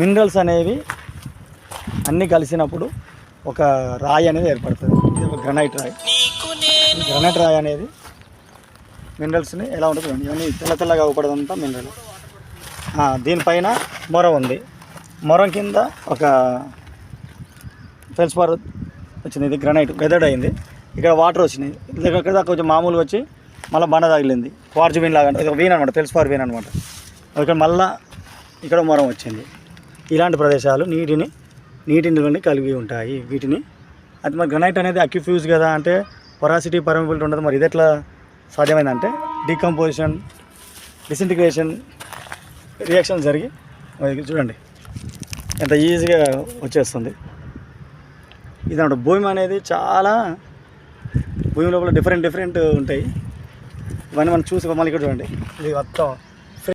Minerals అనేవి అన్నీ కలిసినప్పుడు ఒక రాయి అనేది ఏర్పడుతుంది. ఇది ఒక గ్రనైట్ రాయి. గ్రనైట్ రాయి అనేది మినరల్స్ని ఎలా ఉంటుంది ఇవన్నీ తెల్ల తెల్లగా అవపడదంతా మినరల్ దీనిపైన మొర ఉంది. మొరం కింద ఒక ఫెల్స్పార్ వచ్చింది. ఇది గ్రనైట్ వెదర్డ్ అయింది. ఇక్కడ వాటర్ వచ్చినాయి ఇక్కడ దాకా కొంచెం మామూలుగా వచ్చి మళ్ళీ బండ తగిలింది. క్వార్జ్ వీన్ లాగా ఇది ఒక వీన్ అనమాట ఫెల్స్పార్ వీన్ అనమాట ఇక్కడ మళ్ళీ ఇక్కడ మొరం వచ్చింది. ఇలాంటి ప్రదేశాలు నీటిని నీటిని నుండి కలిగి ఉంటాయి. వీటిని అది మరి గ్రనైట్ అనేది అక్యూఫ్యూజ్ కదా అంటే పొరాసిటీ పర్మిబిలిటీ ఉండదు. మరి ఇది ఎట్లా సాధ్యమైందంటే డీకంపోజిషన్ డిసింటిగ్రేషన్ రియాక్షన్ జరిగి చూడండి. ఎంత ఈజీగా వచ్చేస్తుంది. ఇదన్నమాట భూమి అనేది చాలా భూమి లోపల డిఫరెంట్ డిఫరెంట్ ఉంటాయి. ఇవన్నీ మనం చూసి మళ్ళీ ఇక్కడ చూడండి. ఇది మొత్తం